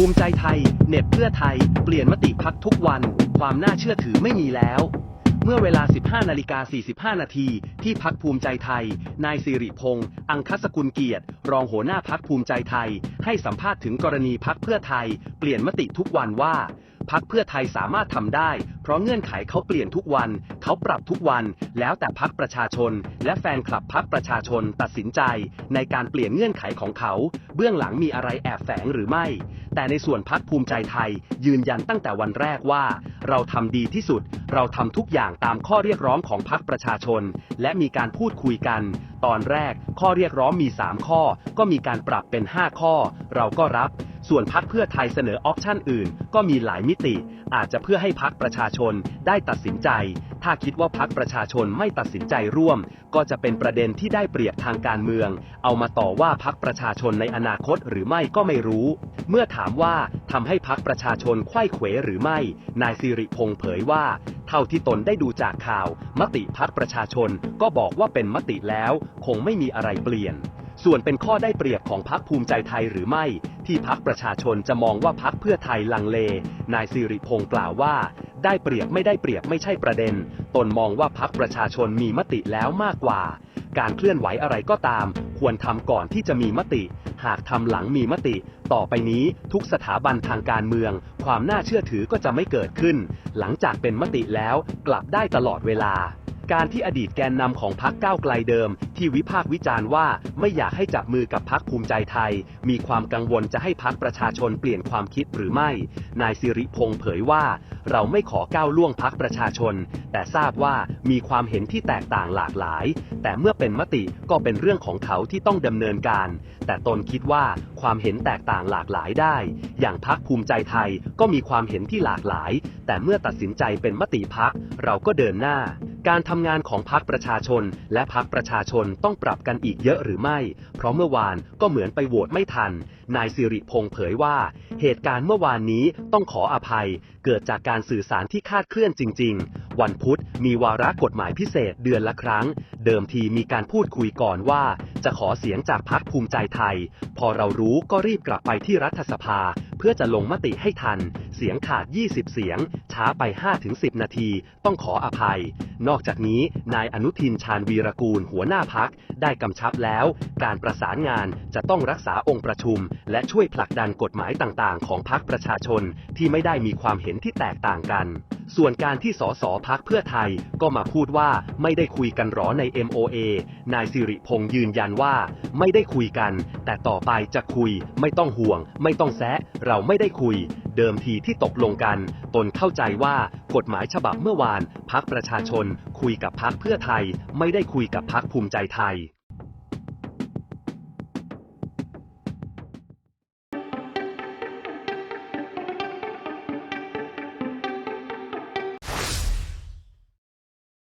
ภูมิใจไทย เน็ตเพื่อไทย เปลี่ยนมติพักทุกวัน ความน่าเชื่อถือไม่มีแล้ว เมื่อเวลา 15 นาฬิกา 45 นาที ที่พักภูมิใจไทย นายสิริพงษ์ อังคสกุลเกียรติ รองหัวหน้าพักภูมิใจไทย ให้สัมภาษณ์ถึงกรณีพักเพื่อไทย เปลี่ยนมติทุกวันว่า พักเพื่อไทยสามารถทำได้ เพราะเงื่อนไขเขาเปลี่ยนทุกวัน เขาปรับทุกวัน แล้วแต่พักประชาชน และแฟนคลับพักประชาชนตัดสินใจ ในการเปลี่ยนเงื่อนไขของเขา เบื้องหลังมีอะไรแอบแฝงหรือไม่ แต่ในส่วนพักภูมิใจไทย ยืนยันตั้งแต่วันแรกว่า เราทำดีที่สุด เราทำทุกอย่างตามข้อเรียกร้องของพักประชาชน และมีการพูดคุยกัน ตอนแรกข้อเรียกร้องมี 3 ข้อ ก็มีการปรับเป็น 5 ข้อ เราก็รับ ส่วนพักเพื่อไทยเสนอออปชันอื่น ก็มีหลายมิติ อาจจะเพื่อให้พักประชาชนได้ตัดสินใจ ถ้าคิดว่าพักประชาชนไม่ตัดสินใจร่วม ก็จะเป็นประเด็นที่ได้เปรียบทางการเมือง เอามาต่อว่าพักประชาชนในอนาคตหรือไม่ก็ไม่รู้ เมื่อถามว่าทำให้พักประชาชนไขว้เขวหรือไม่ นายสิริพงษ์เผยว่า เท่าที่ตนได้ดูจากข่าว มติพักประชาชนก็บอกว่าเป็นมติแล้ว คงไม่มีอะไรเปลี่ยน ส่วนเป็นข้อได้เปรียบของพักภูมิใจไทยหรือไม่ ที่พักประชาชนจะมองว่าพักเพื่อไทยลังเล นายสิริพงษ์กล่าวว่า ได้เปรียบไม่ได้เปรียบไม่ใช่ประเด็น ตนมองว่าพักประชาชนมีมติแล้วมากกว่า การเคลื่อนไหวอะไรก็ตาม ควรทำก่อนที่จะมีมติ หากทำหลังมีมติ ต่อไปนี้ทุกสถาบันทางการเมือง ความน่าเชื่อถือก็จะไม่เกิดขึ้น หลังจากเป็นมติแล้วกลับได้ตลอดเวลา การที่อดีตแกนนำของพักก้าวไกลเดิม ที่วิพากษ์วิจารณ์ว่าไม่อยากให้จับมือกับพักภูมิใจไทย มีความกังวลจะให้พักประชาชนเปลี่ยนความคิดหรือไม่ นายสิริพงษ์เผยว่า เราไม่ขอก้าวล่วงพักประชาชน แต่ทราบว่ามีความเห็นที่แตกต่างหลากหลาย แต่เมื่อเป็นมติก็เป็นเรื่องของเขาที่ต้องดำเนินการ แต่ตนคิดว่าความเห็นแตกต่างหลากหลายได้ อย่างพักภูมิใจไทยก็มีความเห็นที่หลากหลาย แต่เมื่อตัดสินใจเป็นมติพักเราก็เดินหน้า การทำงานของพักประชาชน และพักประชาชนต้องปรับกันอีกเยอะหรือไม่ เพราะเมื่อวานก็เหมือนไปโหวตไม่ทัน นายสิริพงษ์เผยว่า เหตุการณ์เมื่อวานนี้ต้องขออภัย เกิดจากการสื่อสารที่คาดเคลื่อนจริง ๆ วันพุธมีวาระกฎหมายพิเศษเดือนละครั้ง เดิมทีมีการพูดคุยก่อนว่า จะขอเสียงจากพักภูมิใจไทย พอเรารู้ก็รีบกลับไปที่รัฐสภา เพื่อจะลงมติให้ทัน เสียงขาด 20 เสียง ช้าไป 5-10 นาที ต้องขออภัย นอกจากนี้ นายอนุทินชาญวีรกูลหัวหน้าพัก ได้กำชับแล้ว การประสานงานจะต้องรักษาองค์ประชุม และช่วยผลักดันกฎหมายต่างๆ ของพักประชาชนที่ไม่ได้มีความเห็นที่แตกต่างกัน ส่วนการที่สสพักเพื่อไทยก็มาพูดว่าไม่ได้คุยกันหรอใน MOA นายสิริพงษ์ยืนยันว่า ไม่ได้คุยกัน แต่ต่อไปจะคุย ไม่ต้องห่วง ไม่ต้องแซะ เราไม่ได้คุย เดิมทีที่ตกลงกัน ตนเข้าใจว่ากฎหมายฉบับเมื่อวานพักประชาชน คุยกับพักเพื่อไทย ไม่ได้คุยกับพักภูมิใจไทย